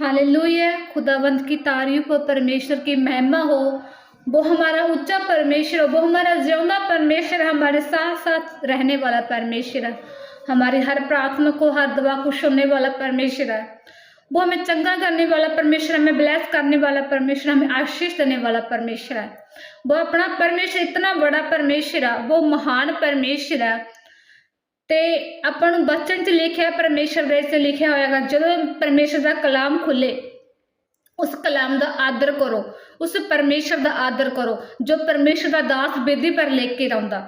Hallelujah, खुदावंत की तारीफ़ हो परमेश्वर की महिमा हो। वो हमारा ऊँचा परमेश्वर हो, वो हमारा ज़िंदा परमेश्वर हमारे साथ साथ रहने वाला परमेश्वर है। हमारी हर प्रार्थना को, हर दुआ को सुनने वाला परमेश्वर है। वो हमें चंगा करने वाला परमेश्वर, हमें ब्लेस करने वाला परमेश्वर, हमें आशीष देने वाला परमेश्वर है। वो अपना परमेश्वर, इतना बड़ा परमेश्वर है, वो महान परमेश्वर है। ਤੇ ਆਪਾਂ ਨੂੰ ਬਚਨ 'ਚ ਲਿਖਿਆ, ਪਰਮੇਸ਼ਰ ਦੇ 'ਚ ਲਿਖਿਆ ਹੋਇਆਗਾ ਜਦੋਂ ਪਰਮੇਸ਼ਰ ਦਾ ਕਲਾਮ ਖੁੱਲੇ, ਉਸ ਕਲਾਮ ਦਾ ਆਦਰ ਕਰੋ, ਉਸ ਪਰਮੇਸ਼ਰ ਦਾ ਆਦਰ ਕਰੋ, ਜੋ ਪਰਮੇਸ਼ਰ ਦਾ ਦਾਸ ਬੇਦੀ ਪਰ ਲੈ ਕੇ ਰਹਿੰਦਾ।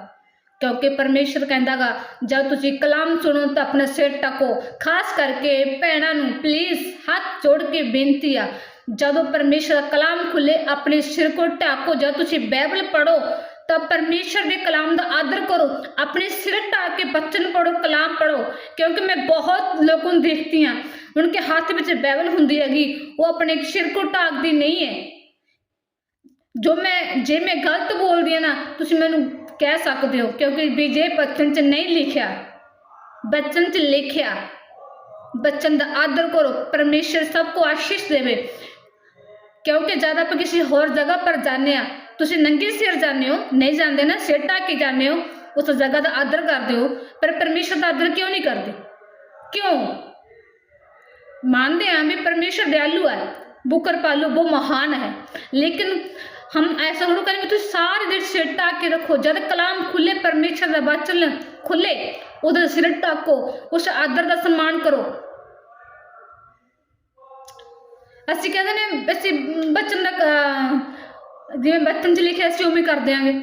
ਕਿਉਂਕਿ ਪਰਮੇਸ਼ਰ ਕਹਿੰਦਾਗਾ, ਜਦ ਤੁਸੀਂ ਕਲਾਮ ਸੁਣੋ ਤਾਂ ਆਪਣਾ ਸਿਰ ਟਕੋ, ਖਾਸ ਕਰਕੇ ਭੈਣਾਂ ਨੂੰ ਪਲੀਜ਼ ਹੱਥ ਜੋੜ ਕੇ ਬੇਨਤੀ ਆ, ਜਦੋਂ ਪਰਮੇਸ਼ਰ ਦਾ ਕਲਾਮ ਖੁੱਲੇ, ਆਪਣੇ ਸਿਰ ਕੋ ਢਾਕੋ, ਜਦ ਤੁਸੀਂ ਬਾਈਬਲ ਪੜੋ ਤਾਂ ਪਰਮੇਸ਼ਰ ਦੇ ਕਲਾਮ ਦਾ ਆਦਰ ਕਰੋ, ਆਪਣੇ ਸਿਰ ਢਾਕ ਕੇ ਬਚਨ ਪੜੋ ਕਲਾਮ ਪੜੋ ਕਿਉਂਕਿ ਮੈਂ ਬਹੁਤ ਲੋਕਾਂ ਨੂੰ ਦੇਖਦੀ ਹਾਂ ਉਨਕੇ ਹੱਥ ਵਿੱਚ ਬਾਈਬਲ ਹੁੰਦੀ ਹੈਗੀ, ਉਹ ਆਪਣੇ ਸਿਰ ਕੋ ਢਾਕਦੀ ਨਹੀਂ ਹੈ। ਜੋ ਮੈਂ, ਜੇ ਮੈਂ ਗਲਤ ਬੋਲਦੀ ਹਾਂ ਨਾ, ਤੁਸੀਂ ਮੈਨੂੰ ਕਹਿ ਸਕਦੇ ਹੋ, ਕਿਉਂਕਿ ਵੀ ਜੇ ਬਚਨ 'ਚ ਨਹੀਂ ਲਿਖਿਆ। ਬਚਨ 'ਚ ਲਿਖਿਆ। ਬਚਨ ਦਾ ਆਦਰ ਕਰੋ, ਪਰਮੇਸ਼ਰ ਸਭ ਕੋ ਆਸ਼ੀਸ਼ ਦੇਵੇ। ਕਿਉਂਕਿ ਜਦ ਆਪਾਂ ਕਿਸੇ ਹੋਰ ਜਗ੍ਹਾ ਪਰ ਜਾਂਦੇ ਆ ਤੁਸੀਂ ਨੰਗੇ ਸਿਰ ਜਾਂਦੇ ਹੋ ਨਹੀਂ ਜਾਂਦੇ ਨਾ ਸਿਰ ਢੱਕ ਕੇ ਜਾਂਦੇ ਹੋ ਉਸ ਜਗ੍ਹਾ ਦਾ ਆਦਰ ਕਰਦੇ ਹੋ ਪਰ ਪਰਮੇਸ਼ਰ ਦਾ ਆਦਰ ਕਿਉਂ ਨਹੀਂ ਕਰਦੇ ਕਿਉਂ मानते हैं भी परमेश्वर दयालु है वो कृपालु वो महान है लेकिन हम ऐसा थोड़ा करेंगे तो सारे दिन सिर ढक के रखो जब कलाम खुले परमेश्वर का वचन खुले ਉਹਦਾ ਸਿਰ ਢਾਕੋ ਉਸ ਆਦਰ ਦਾ ਸਨਮਾਨ ਕਰੋ ਅਸੀਂ ਕਹਿੰਦੇ ਨੇ ਅਸੀਂ ਬੱਚਨ ਦਾ ਅਹ, ਜਿਵੇਂ ਬੱਚਨ ਚ ਲਿਖਿਆ ਸੀ ਉਵੇਂ ਕਰ ਦਿਆਂਗੇ।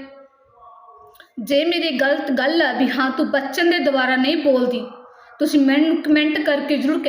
ਜੇ ਮੇਰੀ ਗਲਤ ਗੱਲ ਆ ਵੀ ਹਾਂ, ਤੂੰ ਬੱਚਨ ਦੇ ਦੁਆਰਾ ਨਹੀਂ ਬੋਲਦੀ, ਤੁਸੀਂ ਮੈਨੂੰ ਕਮੈਂਟ ਕਰਕੇ ਜ਼ਰੂਰ